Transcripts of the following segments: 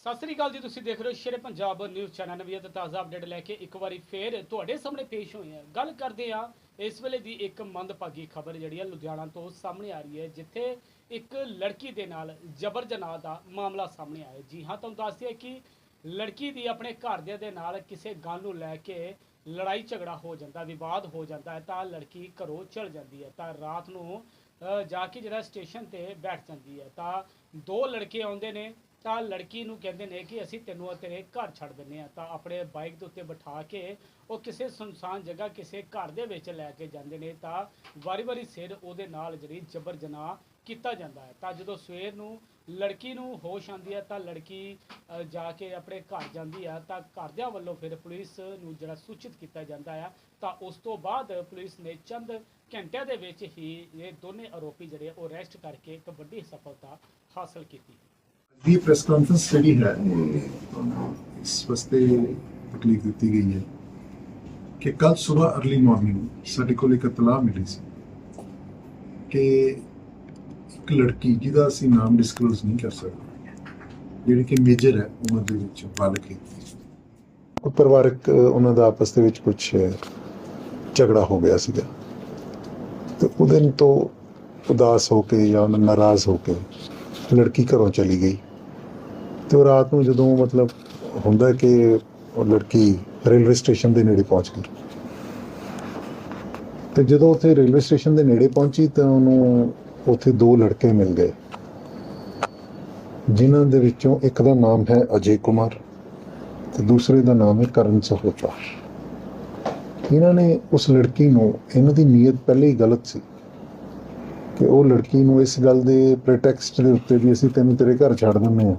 ਸਤਿ ਸ੍ਰੀ ਅਕਾਲ ਜੀ, ਤੁਸੀਂ ਦੇਖ ਰਹੇ ਹੋ ਸ਼ੇਰੇ ਪੰਜਾਬ ਨਿਊਜ਼ ਚੈਨਲ ਨਵੀਂ ਤੇ ਤਾਜ਼ਾ ਅਪਡੇਟ ਲੈ ਕੇ ਇੱਕ ਵਾਰੀ ਫੇਰ ਤੁਹਾਡੇ ਸਾਹਮਣੇ ਪੇਸ਼ ਹੋਏ ਹਾਂ। ਗੱਲ ਕਰਦੇ ਹਾਂ ਇਸ ਵੇਲੇ ਦੀ ਇੱਕ ਮੰਦਭਾਗੀ ਖਬਰ ਜਿਹੜੀ ਹੈ ਲੁਧਿਆਣਾ ਤੋਂ ਸਾਹਮਣੇ ਆ ਰਹੀ ਹੈ, ਜਿੱਥੇ ਇੱਕ ਲੜਕੀ ਦੇ ਨਾਲ ਜਬਰ ਜਨਾਹ ਦਾ ਮਾਮਲਾ ਸਾਹਮਣੇ ਆਇਆ ਜੀ ਹਾਂ, ਤੁਹਾਨੂੰ ਦੱਸ ਦਈਏ ਕਿ ਲੜਕੀ ਦੀ ਆਪਣੇ ਘਰਦਿਆਂ ਦੇ ਨਾਲ ਕਿਸੇ ਗੱਲ ਨੂੰ ਲੈ ਕੇ ਲੜਾਈ ਝਗੜਾ ਹੋ ਜਾਂਦਾ, ਵਿਵਾਦ ਹੋ ਜਾਂਦਾ ਹੈ, ਤਾਂ ਲੜਕੀ ਘਰੋਂ ਚਲ ਜਾਂਦੀ ਹੈ, ਤਾਂ ਰਾਤ ਨੂੰ ਜਾ ਕੇ ਜਿਹੜਾ ਸਟੇਸ਼ਨ ਤੇ ਬੈਠ ਜਾਂਦੀ ਹੈ। ਤਾਂ ਦੋ ਲੜਕੇ ਆਉਂਦੇ ਨੇ ਤਾਂ ਲੜਕੀ ਨੂੰ ਕਹਿੰਦੇ ਨੇ ਕਿ ਅਸੀਂ ਤੈਨੂੰ ਤੇਰੇ ਘਰ ਛੱਡ ਦਿੰਨੇ ਆ ਤਾਂ ਆਪਣੇ ਬਾਈਕ ਦੇ ਉੱਤੇ ਬਿਠਾ ਕੇ ਉਹ ਕਿਸੇ ਸੁਨਸਾਨ ਜਗ੍ਹਾ ਕਿਸੇ ਘਰ ਦੇ ਵਿੱਚ ਲੈ ਕੇ ਜਾਂਦੇ ਨੇ। ਤਾਂ ਵਾਰੀ-ਵਾਰੀ ਸਿਰ ਉਹਦੇ ਨਾਲ ਜਿਹੜੀ ਜਬਰ ਜਨਾਹ ਕੀਤਾ ਜਾਂਦਾ ਹੈ। ਤਾਂ ਜਦੋਂ ਸਵੇਰ ਨੂੰ ਲੜਕੀ ਨੂੰ ਹੋਸ਼ ਆਉਂਦੀ ਹੈ, ਤਾਂ ਲੜਕੀ ਜਾ ਕੇ ਆਪਣੇ ਘਰ ਜਾਂਦੀ ਆ ਤਾਂ ਘਰਦਿਆਂ ਵੱਲੋਂ ਫਿਰ ਪੁਲਿਸ ਨੂੰ ਜਿਹੜਾ ਸੂਚਿਤ ਕੀਤਾ ਜਾਂਦਾ ਆ ਤਾਂ ਉਸ ਤੋਂ ਬਾਅਦ ਪੁਲਿਸ ਨੇ ਚੰਦ ਘੰਟਿਆਂ ਦੇ ਵਿੱਚ ਹੀ ਇਹ ਦੋਨੇ ਆਰੋਪੀ ਜਿਹੜੇ ਉਹ ਅਰੈਸਟ ਕਰਕੇ ਇੱਕ ਵੱਡੀ ਸਫਲਤਾ ਹਾਸਲ ਕੀਤੀ। ਦੀ ਪ੍ਰੈਸ ਕਾਨਫਰੰਸ ਜਿਹੜੀ ਹੈ। ਇਸ ਵਾਸਤੇ ਤਕਲੀਫ ਦਿੱਤੀ ਗਈ ਹੈ ਕਿ ਕੱਲ ਸਵੇਰ अर्ਲੀ ਮਾਰਨਿੰਗ ਸਾਡੇ ਕੋਲ ਇੱਕ ਇਤਲਾਹ ਮਿਲੀ ਸੀ ਕਿ ਇੱਕ ਲੜਕੀ ਜਿਹਦਾ ਅਸੀਂ ਨਾਮ ਡਿਸਕਲੋਜ਼ ਨਹੀਂ ਕਰ ਸਕਦੇ ਜਿਹੜੀ ਕਿ ਮੇਜਰ ਹੈ ਉਹਨਾਂ ਦੇ ਵਿੱਚ ਬਾਲਕ ਹੈ। ਉਹ ਪਰਿਵਾਰਕ ਉਹਨਾਂ ਦਾ ਆਪਸ ਦੇ ਵਿੱਚ ਕੁਝ ਝਗੜਾ ਹੋ ਗਿਆ ਸੀਗਾ। ਤੇ ਉਹਦੇ ਤੋਂ ਉਦਾਸ ਹੋ ਕੇ ਜਾਂ ਨਾਰਾਜ਼ ਹੋ ਕੇ ਲੜਕੀ ਘਰੋਂ ਚਲੀ ਗਈ। ਤੇ ਉਹ ਰਾਤ ਨੂੰ ਜਦੋਂ ਮਤਲਬ ਹੁੰਦਾ ਕਿ ਉਹ ਲੜਕੀ ਰੇਲਵੇ ਸਟੇਸ਼ਨ ਦੇ ਨੇੜੇ ਪਹੁੰਚ ਗਈ। ਤੇ ਜਦੋਂ ਉੱਥੇ ਰੇਲਵੇ ਸਟੇਸ਼ਨ ਦੇ ਨੇੜੇ ਪਹੁੰਚੀ ਤਾਂ ਉਹਨੂੰ ਉੱਥੇ ਦੋ ਲੜਕੇ ਮਿਲ ਗਏ, ਜਿਨ੍ਹਾਂ ਦੇ ਵਿੱਚੋਂ ਇੱਕ ਦਾ ਨਾਮ ਹੈ ਅਜੇ ਕੁਮਾਰ ਤੇ ਦੂਸਰੇ ਦਾ ਨਾਮ ਹੈ ਕਰਨ ਸਹੋਤਾ। ਇਹਨਾਂ ਨੇ ਉਸ ਲੜਕੀ ਨੂੰ, ਇਹਨਾਂ ਦੀ ਨੀਅਤ ਪਹਿਲੇ ਹੀ ਗਲਤ ਸੀ ਕਿ ਉਹ ਲੜਕੀ ਨੂੰ ਇਸ ਗੱਲ ਦੇ ਪ੍ਰੈਟੈਕਸਟ ਦੇ ਉੱਤੇ ਵੀ ਅਸੀਂ ਤੈਨੂੰ ਤੇਰੇ ਘਰ ਛੱਡ ਦਿੰਦੇ ਹਾਂ।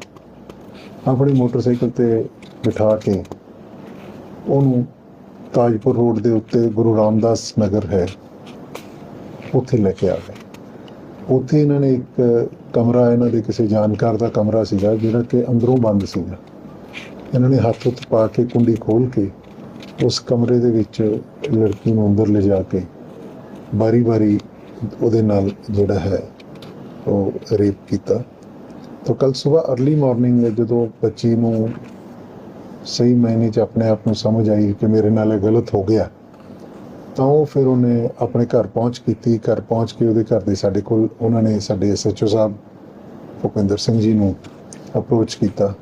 ਆਪਣੇ ਮੋਟਰਸਾਈਕਲ ਤੇ ਬਿਠਾ ਕੇ ਉਹਨੂੰ ਤਾਜਪੁਰ ਰੋਡ ਦੇ ਉੱਤੇ ਗੁਰੂ ਰਾਮਦਾਸ ਨਗਰ ਹੈ, ਉੱਥੇ ਲੈ ਕੇ ਆ ਗਏ। ਉੱਥੇ ਇਹਨਾਂ ਨੇ ਇੱਕ ਕਮਰਾ, ਇਹਨਾਂ ਦੇ ਕਿਸੇ ਜਾਣਕਾਰ ਦਾ ਕਮਰਾ ਸੀਗਾ ਜਿਹੜਾ ਕਿ ਅੰਦਰੋਂ ਬੰਦ ਸੀਗਾ। ਇਹਨਾਂ ਨੇ ਹੱਥ ਉੱਤੇ ਪਾ ਕੇ ਕੁੰਡੀ ਖੋਲ ਕੇ ਉਸ ਕਮਰੇ ਦੇ ਵਿੱਚ ਲੜਕੀ ਨੂੰ ਅੰਦਰ ਲਿਜਾ ਕੇ ਬਾਰੀ-ਬਾਰੀ ਉਹਦੇ ਨਾਲ ਜਿਹੜਾ ਹੈ ਉਹ ਰੇਪ ਕੀਤਾ। ਤਾਂ ਕੱਲ ਸਵੇਰ अर्ਲੀ ਮਾਰਨਿੰਗ ਜਦੋਂ ਬੱਚੀ ਨੂੰ ਸਹੀ ਮਾਇਨੇ 'ਚ ਆਪਣੇ ਆਪ ਨੂੰ ਸਮਝ ਆਈ ਕਿ ਮੇਰੇ ਨਾਲ ਇਹ ਗਲਤ ਹੋ ਗਿਆ, ਤਾਂ ਉਹ ਫਿਰ ਉਹਨੇ ਆਪਣੇ ਘਰ ਪਹੁੰਚ ਕੀਤੀ। ਘਰ ਪਹੁੰਚ ਕੇ ਉਹਦੇ ਘਰ ਦੇ ਸਾਡੇ ਕੋਲ ਉਹਨਾਂ ਨੇ ਸਾਡੇ ਐਸਐਚਓ ਸਾਹਿਬ ਭੁਪਿੰਦਰ ਸਿੰਘ ਜੀ ਨੂੰ ਅਪਰੋਚ ਕੀਤਾ।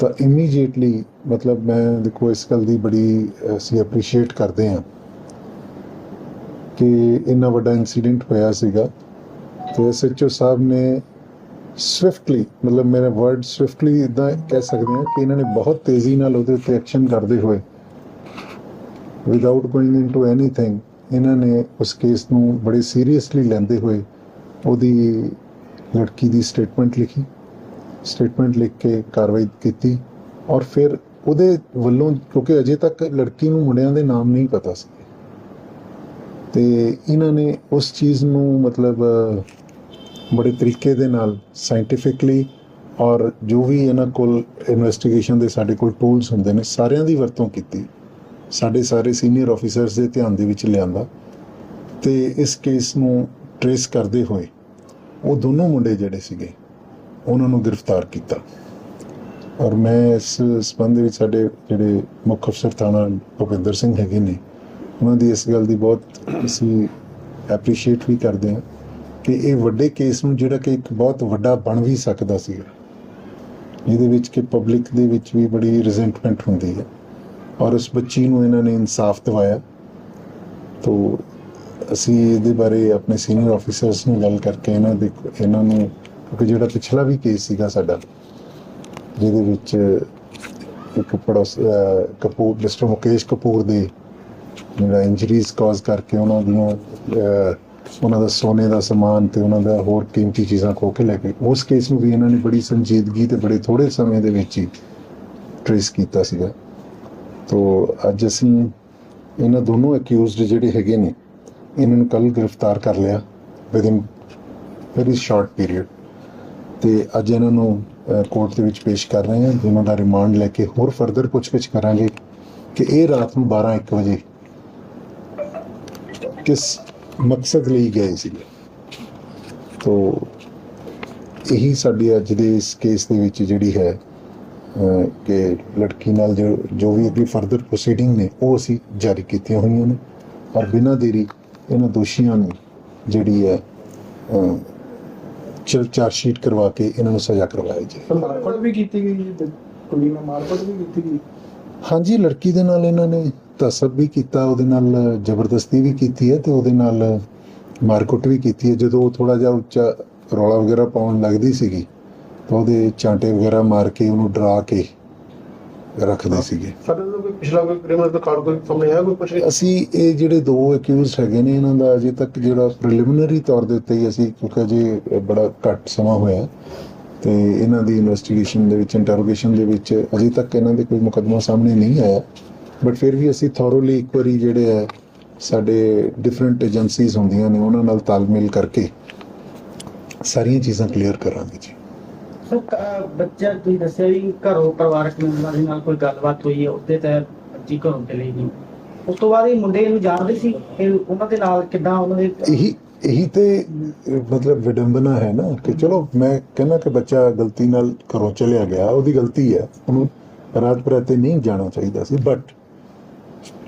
ਤਾਂ ਇਮੀਡੀਏਟਲੀ ਮਤਲਬ ਮੈਂ ਦੇਖੋ ਇਸ ਗੱਲ ਦੀ ਬੜੀ ਅਸੀਂ ਅਪਰੀਸ਼ੀਏਟ ਕਰਦੇ ਹਾਂ ਕਿ ਇੰਨਾ ਵੱਡਾ ਇਨਸੀਡੈਂਟ ਹੋਇਆ ਸੀਗਾ। ਤੇ ਐਸਐਚਓ ਸਾਹਿਬ ਨੇ ਸਵਿਫਟਲੀ ਮਤਲਬ ਮੇਰਾ ਵਰਡ ਸਵਿਫਟਲੀ ਇਦਾਂ ਕਹਿ ਸਕਦੇ ਹਾਂ ਕਿ ਇਹਨਾਂ ਨੇ ਬਹੁਤ ਤੇਜ਼ੀ ਨਾਲ ਉਹਦੇ ਉੱਤੇ ਐਕਸ਼ਨ ਕਰਦੇ ਹੋਏ ਵਿਦਆਊਟ ਗੋਇੰਗ ਇਨਟੂ ਐਨੀਥਿੰਗ ਇਹਨਾਂ ਨੇ ਉਸ ਕੇਸ ਨੂੰ ਬੜੇ ਸੀਰੀਅਸਲੀ ਲੈਂਦੇ ਹੋਏ ਉਹਦੀ ਲੜਕੀ ਦੀ ਸਟੇਟਮੈਂਟ ਲਿਖੀ ਸਟੇਟਮੈਂਟ ਲਿਖ ਕੇ ਕਾਰਵਾਈ ਕੀਤੀ ਔਰ ਫਿਰ ਉਹਦੇ ਵੱਲੋਂ ਕਿਉਂਕਿ ਅਜੇ ਤੱਕ ਲੜਕੀ ਨੂੰ ਮੁੰਡਿਆਂ ਦੇ ਨਾਮ ਨਹੀਂ ਪਤਾ ਸੀ ਤੇ ਇਹਨਾਂ ਨੇ ਉਸ ਚੀਜ਼ ਨੂੰ ਮਤਲਬ ਬੜੇ ਤਰੀਕੇ ਦੇ ਨਾਲ ਸਾਇੰਟੀਫਿਕਲੀ ਔਰ ਜੋ ਵੀ ਇਹਨਾਂ ਕੋਲ ਇਨਵੈਸਟੀਗੇਸ਼ਨ ਦੇ ਸਾਡੇ ਕੋਲ ਟੂਲਸ ਹੁੰਦੇ ਨੇ, ਸਾਰਿਆਂ ਦੀ ਵਰਤੋਂ ਕੀਤੀ। ਸਾਡੇ ਸਾਰੇ ਸੀਨੀਅਰ ਆਫੀਸਰਸ ਦੇ ਧਿਆਨ ਦੇ ਵਿੱਚ ਲਿਆਂਦਾ ਤੇ ਇਸ ਕੇਸ ਨੂੰ ਟਰੇਸ ਕਰਦੇ ਹੋਏ ਉਹ ਦੋਨੋਂ ਮੁੰਡੇ ਜਿਹੜੇ ਸੀਗੇ, ਉਹਨਾਂ ਨੂੰ ਗ੍ਰਿਫਤਾਰ ਕੀਤਾ। ਔਰ ਮੈਂ ਇਸ ਸੰਬੰਧ ਵਿੱਚ ਸਾਡੇ ਜਿਹੜੇ ਮੁੱਖ ਅਫਸਰ ਥਾਣਾ ਭੁਪਿੰਦਰ ਸਿੰਘ ਹੈਗੇ ਨੇ, ਉਹਨਾਂ ਦੀ ਇਸ ਗੱਲ ਦੀ ਬਹੁਤ ਅਸੀਂ ਐਪਰੀਸ਼ੀਏਟ ਵੀ ਕਰਦੇ ਹਾਂ। ਕਿ ਇਹ ਵੱਡੇ ਕੇਸ ਨੂੰ ਜਿਹੜਾ ਕਿ ਇੱਕ ਬਹੁਤ ਵੱਡਾ ਬਣ ਵੀ ਸਕਦਾ ਸੀ, ਜਿਹਦੇ ਵਿੱਚ ਕਿ ਪਬਲਿਕ ਦੇ ਵਿੱਚ ਵੀ ਬੜੀ ਰਿਜ਼ੈਂਟਮੈਂਟ ਹੁੰਦੀ ਹੈ ਔਰ ਉਸ ਬੱਚੀ ਨੂੰ ਇਹਨਾਂ ਨੇ ਇਨਸਾਫ ਦਿਵਾਇਆ। ਤੋ ਅਸੀਂ ਇਹਦੇ ਬਾਰੇ ਆਪਣੇ ਸੀਨੀਅਰ ਆਫੀਸਰਸ ਨਾਲ ਗੱਲ ਕਰਕੇ ਇਹਨਾਂ ਦੇ ਇਹਨਾਂ ਨੂੰ, ਕਿਉਂਕਿ ਜਿਹੜਾ ਪਿਛਲਾ ਵੀ ਕੇਸ ਸੀਗਾ ਸਾਡਾ, ਜਿਹਦੇ ਵਿੱਚ ਇੱਕ ਪੜੋਸ ਕਪੂਰ ਮਿਸਟਰ ਮੁਕੇਸ਼ ਕਪੂਰ ਦੇ ਜਿਹੜਾ ਇੰਜਰੀਜ਼ ਕਾਜ਼ ਕਰਕੇ ਉਹਨਾਂ ਦੀਆਂ ਉਹਨਾਂ ਦਾ ਸੋਨੇ ਦਾ ਸਮਾਨ ਤੇ ਉਹਨਾਂ ਦਾ ਹੋਰ ਕੀਮਤੀ ਚੀਜ਼ਾਂ ਖੋ ਕੇ ਲੈ ਗਏ ਉਸ ਕੇਸ ਨੂੰ ਵੀ ਇਹਨਾਂ ਨੇ ਬੜੀ ਸੰਜੀਦਗੀ ਤੇ ਬੜੇ ਥੋੜੇ ਸਮੇਂ ਦੇ ਵਿੱਚ ਹੀ ਟ੍ਰੇਸ ਕੀਤਾ ਸੀਗਾ। ਤੋ ਅੱਜ ਅਸੀਂ ਇਹਨਾਂ ਦੋਨੋਂ ਅਕਿਊਜ਼ਡ ਜਿਹੜੇ ਹੈਗੇ ਨੇ, ਇਹਨਾਂ ਨੂੰ ਕੱਲ ਗ੍ਰਿਫਤਾਰ ਕਰ ਲਿਆ ਵਿਦਿਨ ਵੈਰੀ ਸ਼ਾਰਟ ਪੀਰੀਅਡ ਤੇ ਅੱਜ ਇਹਨਾਂ ਨੂੰ ਕੋਰਟ ਦੇ ਵਿੱਚ ਪੇਸ਼ ਕਰ ਰਹੇ ਹਾਂ, ਜਿਨ੍ਹਾਂ ਦਾ ਰਿਮਾਂਡ ਲੈ ਕੇ ਹੋਰ ਫਰਦਰ ਪੁੱਛਗਿੱਛ ਕਰਾਂਗੇ ਕਿ ਇਹ ਰਾਤ ਨੂੰ 12 1 ਵਜੇ ਕਿਸ ਮਕਸਦ ਲਈ ਗਏ ਸੀ ਤੋ ਇਹੀ ਸਾਡੀ ਅੱਜ ਦੇ ਇਸ ਕੇਸ ਦੇ ਵਿੱਚ ਜਿਹੜੀ ਹੈ ਕਿ ਲੜਕੀ ਨਾਲ ਜੋ ਜੋ ਵੀ ਅੱਗੇ ਫਰਦਰ ਪ੍ਰੋਸੀਡਿੰਗ ਨੇ ਉਹ ਅਸੀਂ ਜਾਰੀ ਕੀਤੀਆਂ ਹੋਈਆਂ ਨੇ। ਔਰ ਬਿਨਾਂ ਦੇਰੀ ਇਹਨਾਂ ਦੋਸ਼ੀਆਂ ਨੂੰ ਜਿਹੜੀ ਹੈ ਚਲ ਚਾਰਜ ਸ਼ੀਟ ਕਰਵਾ ਕੇ ਇਹਨਾਂ ਨੂੰ ਸਜ਼ਾ ਕਰਵਾਇਆ ਜਾਏ। ਮਾਰਕਟ ਵੀ ਕੀਤੀ ਗਈ ਜੀ ਕੁੜੀ ਨਾਲ ਮਾਰਕਟ ਵੀ ਕੀਤੀ ਗਈ। ਹਾਂਜੀ ਲੜਕੀ ਦੇ ਨਾਲ ਇਹਨਾਂ ਨੇ ਤਸਬ ਵੀ ਕੀਤਾ ਉਹਦੇ ਨਾਲ ਜ਼ਬਰਦਸਤੀ ਵੀ ਕੀਤੀ ਹੈ ਤੇ ਉਹਦੇ ਨਾਲ ਮਾਰਕੁੱਟ ਵੀ ਕੀਤੀ ਹੈ। ਜਦੋਂ ਉਹ ਥੋੜਾ ਜਿਹਾ ਉੱਚਾ ਰੌਲਾ ਵਗੈਰਾ ਪਾਉਣ ਲੱਗਦੀ ਸੀਗੀ ਤਾਂ ਉਹਦੇ ਚਾਂਟੇ ਵਗੈਰਾ ਮਾਰ ਕੇ ਉਹਨੂੰ ਡਰਾ ਕੇ ਰੱਖਦੇ ਸੀਗੇ। ਸਾਡੇ ਤੋਂ ਕੋਈ ਪਿਛਲਾ ਕੋਈ ਕ੍ਰਿਮੀਨਲ ਰਿਕਾਰਡ ਕੋਈ ਸਾਹਮਣੇ ਆਇਆ ਕੋਈ ਪੁੱਛ ਅਸੀਂ ਇਹ ਜਿਹੜੇ ਦੋ ਅਕਿਊਜ਼ਡ ਹੈਗੇ ਨੇ ਇਹਨਾਂ ਦਾ ਅਜੇ ਤੱਕ ਜਿਹੜਾ ਪ੍ਰੀਲਿਮਿਨਰੀ ਤੌਰ ਦੇ ਉੱਤੇ ਹੀ ਅਸੀਂ ਕਿਉਂਕਿ ਅਜੇ ਬੜਾ ਘੱਟ ਸਮਾਂ ਹੋਇਆ ਤੇ ਇਹਨਾਂ ਦੀ ਇਨਵੈਸਟੀਗੇਸ਼ਨ ਦੇ ਵਿੱਚ ਇੰਟਰੋਗੇਸ਼ਨ ਦੇ ਵਿੱਚ ਅਜੇ ਤੱਕ ਇਹਨਾਂ ਦੇ ਕੋਈ ਮੁਕੱਦਮਾ ਸਾਹਮਣੇ ਨਹੀਂ ਆਇਆ। ਬਟ ਫਿਰ ਵੀ ਅਸੀਂ ਥੋਰੋਲੀ ਇੱਕ ਵਾਰੀ ਜਿਹੜੇ ਹੈ ਸਾਡੇ ਡਿਫਰੈਂਟ ਏਜੰਸੀਜ਼ ਹੁੰਦੀਆਂ ਨੇ ਉਹਨਾਂ ਨਾਲ ਤਾਲਮੇਲ ਕਰਕੇ ਸਾਰੀਆਂ ਚੀਜ਼ਾਂ ਕਲੀਅਰ ਕਰਾਂਗੇ ਜੀ। ਸੋ ਬੱਚਾ ਤੁਸੀਂ ਦੱਸਿਆ ਵੀ ਘਰੋਂ ਪਰਿਵਾਰਕ ਮੈਂਬਰਾਂ ਦੇ ਨਾਲ ਕੋਈ ਗੱਲਬਾਤ ਹੋਈ ਹੈ ਉਹਦੇ ਤਹਿਤ ਬੱਚੀ ਘਰੋਂ ਚਲੀ ਗਈ। ਉਸ ਤੋਂ ਬਾਅਦ ਇਹ ਮੁੰਡੇ ਨੂੰ ਜਾਣਦੇ ਸੀ ਕਿ ਉਹਨਾਂ ਦੇ ਨਾਲ ਕਿੱਦਾਂ ਉਹਨਾਂ ਦੇ ਇਹੀ ਇਹੀ ਤੇ ਅਹ, ਮਤਲਬ ਵਿਡੰਬਨਾ ਹੈ ਨਾ ਕਿ ਚਲੋ ਮੈਂ ਕਹਿੰਦਾ ਕਿ ਬੱਚਾ ਗਲਤੀ ਨਾਲ ਘਰੋਂ ਚਲਿਆ ਗਿਆ ਉਹਦੀ ਗਲਤੀ ਹੈ। ਉਹਨੂੰ ਰਾਤ ਬਰਾਤੇ ਨਹੀਂ ਜਾਣਾ ਚਾਹੀਦਾ ਸੀ ਬਟ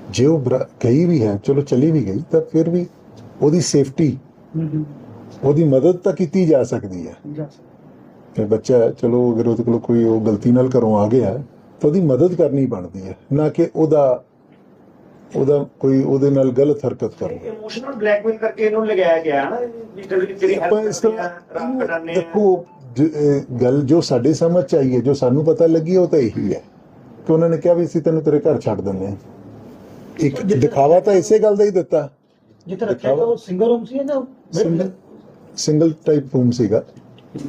ਜੇ ਉਹ ਗਈ ਵੀ ਹੈ ਚਲੋ ਚਲੀ ਵੀ ਗਈ ਤਾਂ ਫਿਰ ਵੀ ਉਹਦੀ ਸੇਫਟੀ ਉਹਦੀ ਮਦਦ ਤਾਂ ਕੀਤੀ ਜਾ ਸਕਦੀ ਹੈ। ਜਾ ਕਿ ਬੱਚਾ ਚਲੋ ਅਗਰ ਉਹਦੇ ਕੋਲ ਕੋਈ ਉਹ ਗਲਤੀ ਨਾਲ ਘਰੋਂ ਆ ਗਿਆ ਤਾਂ ਉਹਦੀ ਮਦਦ ਕਰਨੀ ਬਣਦੀ ਹੈ ਨਾ ਕਿ ਉਹਦਾ ਉਹਦਾ ਕੋਈ ਉਹਦੇ ਨਾਲ ਗਲਤ ਹਰਕਤ ਕਰੋ ਇਮੋਸ਼ਨਲ ਬਲੈਕਮੇਲ ਕਰਕੇ ਇਹਨੂੰ ਲਗਾਇਆ ਗਿਆ ਹੈ ਨਾ ਜਿਹੜੀ ਹੈਲਪ ਦੇਖੋ ਗੱਲ ਜੋ ਸਾਡੇ ਸਮਝ ਚ ਆਈ ਹੈ ਜੋ ਸਾਨੂੰ ਪਤਾ ਲੱਗੀ ਉਹ ਤਾਂ ਇਹੀ ਹੈ। ਕਿ ਉਹਨਾਂ ਨੇ ਕਿਹਾ ਵੀ ਅਸੀਂ ਤੈਨੂੰ ਤੇਰੇ ਘਰ ਛੱਡ ਦਿੰਦੇ ਹਾਂ। ਇੱਕ ਦਿਖਾਵਾ ਤਾਂ ਇਸੇ ਗੱਲ ਦਾ ਹੀ ਦਿੱਤਾ। ਜਿੱਥੇ ਰੱਖਿਆ ਤਾਂ ਉਹ ਸਿੰਗਲ ਰੂਮ ਸੀ ਜਾਂ ਸਿੰਗਲ ਸਿੰਗਲ ਟਾਈਪ ਰੂਮ ਸੀਗਾ।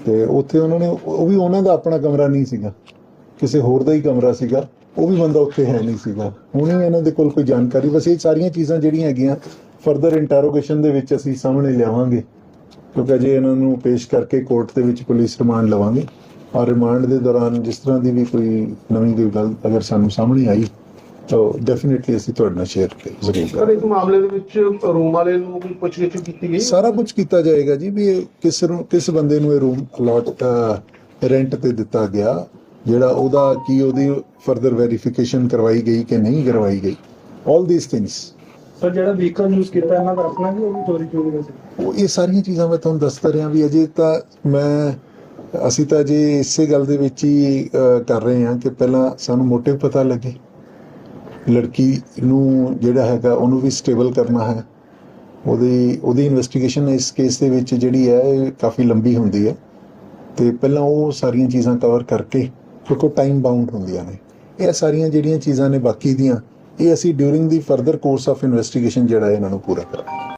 ਤੇ ਉੱਥੇ ਉਹਨਾਂ ਨੇ ਉਹ ਵੀ ਉਹਨਾਂ ਦਾ ਆਪਣਾ ਕਮਰਾ ਨਹੀਂ ਸੀਗਾ। ਕਿਸੇ ਹੋਰ ਦਾ ਹੀ ਕਮਰਾ ਸੀਗਾ। ਉਹ ਵੀ ਬੰਦਾ ਉੱਥੇ ਹੈ ਨਹੀਂ ਸੀਗਾ। ਹੁਣ ਹੀ ਇਹਨਾਂ ਦੇ ਕੋਲ ਕੋਈ ਜਾਣਕਾਰੀ ਬਸ ਇਹ ਸਾਰੀਆਂ ਚੀਜ਼ਾਂ ਜਿਹੜੀਆਂ ਹੈਗੀਆਂ ਫਰਦਰ ਇੰਟਰੋਗੇਸ਼ਨ ਦੇ ਵਿੱਚ ਅਸੀਂ ਸਾਹਮਣੇ ਲਿਆਵਾਂਗੇ। ਕਿਉਂਕਿ ਅਜੇ ਇਹਨਾਂ ਨੂੰ ਪੇਸ਼ ਕਰਕੇ ਕੋਰਟ ਦੇ ਵਿੱਚ ਪੁਲਿਸ ਰਿਮਾਂਡ ਲਵਾਂਗੇ। ਔਰ ਰਿਮਾਂਡ ਦੇ ਦੌਰਾਨ ਜਿਸ ਤਰ੍ਹਾਂ ਦੀ ਵੀ ਕੋਈ ਨਵੀਂ ਕੋਈ ਗੱਲ ਅਗਰ ਸਾਨੂੰ ਸਾਹਮਣੇ ਆਈ ਤਾਂ ਡੈਫੀਨਿਟਲੀ ਅਸੀਂ ਤੁਹਾਡੇ ਨਾਲ ਸ਼ੇਅਰ ਜ਼ਰੂਰ। ਸਰ ਇਸ ਮਾਮਲੇ ਦੇ ਵਿੱਚ ਰੂਮ ਵਾਲੇ ਨੂੰ ਕੋਈ ਪੁੱਛਗਿੱਛ ਕੀਤੀ ਗਈ? ਸਾਰਾ ਕੁਝ ਕੀਤਾ ਜਾਏਗਾ ਜੀ ਵੀ ਇਹ ਕਿਸ ਨੂੰ ਕਿਸ ਬੰਦੇ ਨੂੰ ਇਹ ਰੂਮ ਅਲਾਟ ਰੈਂਟ ਤੇ ਦਿੱਤਾ ਗਿਆ ਜਿਹੜਾ ਉਹਦਾ ਕੀ ਉਹਦੀ ਫਰਦਰ ਵੈਰੀਫਿਕੇਸ਼ਨ ਕਰਵਾਈ ਗਈ ਕਿ ਨਹੀਂ ਕਰਵਾਈ ਗਈ। 올 ਥੀਸ ਥਿੰਗਸ ਸਰ ਜਿਹੜਾ ਵਹੀਕਲ ਯੂਜ਼ ਕੀਤਾ ਇਹਨਾਂ ਦਾ ਰੱਖਣਾ ਵੀ ਉਹ ਵੀ ਚੋਰੀ ਚੋਰੀ ਦਾ ਸੀ ਉਹ ਇਹ ਸਾਰੀਆਂ ਚੀਜ਼ਾਂ ਮੈਂ ਤੁਹਾਨੂੰ ਦੱਸਦਾ ਰਿਹਾ ਵੀ ਅਜੇ ਤਾਂ ਮੈਂ ਅਸੀਂ ਤਾਂ ਜੇ ਇਸੇ ਗੱਲ ਦੇ ਵਿੱਚ ਹੀ ਕਰ ਰਹੇ ਹਾਂ ਕਿ ਪਹਿਲਾਂ ਸਾਨੂੰ ਮੋਟਿਵ ਪਤਾ ਲੱਗੇ। ਲੜਕੀ ਨੂੰ ਜਿਹੜਾ ਹੈਗਾ ਉਹਨੂੰ ਵੀ ਸਟੇਬਲ ਕਰਨਾ ਹੈ। ਉਹਦੀ ਉਹਦੀ ਇਨਵੈਸਟੀਗੇਸ਼ਨ ਇਸ ਕੇਸ ਦੇ ਵਿੱਚ ਜਿਹੜੀ ਹੈ, ਇਹ ਕਾਫੀ ਲੰਬੀ ਹੁੰਦੀ ਹੈ। ਤੇ ਪਹਿਲਾਂ ਉਹ ਸਾਰੀਆਂ ਚੀਜ਼ਾਂ ਕਵਰ ਕਰਕੇ ਕਿਉਂਕਿ ਟਾਈਮ ਬਾਉਂਡ ਹੁੰਦੀਆਂ ਨੇ। ਇਹ ਸਾਰੀਆਂ ਜਿਹੜੀਆਂ ਚੀਜ਼ਾਂ ਨੇ ਬਾਕੀ ਦੀਆਂ, ਇਹ ਅਸੀਂ during the further course of investigation ਜਿਹੜਾ ਇਹਨਾਂ ਨੂੰ ਪੂਰਾ ਕਰਾਂਗੇ।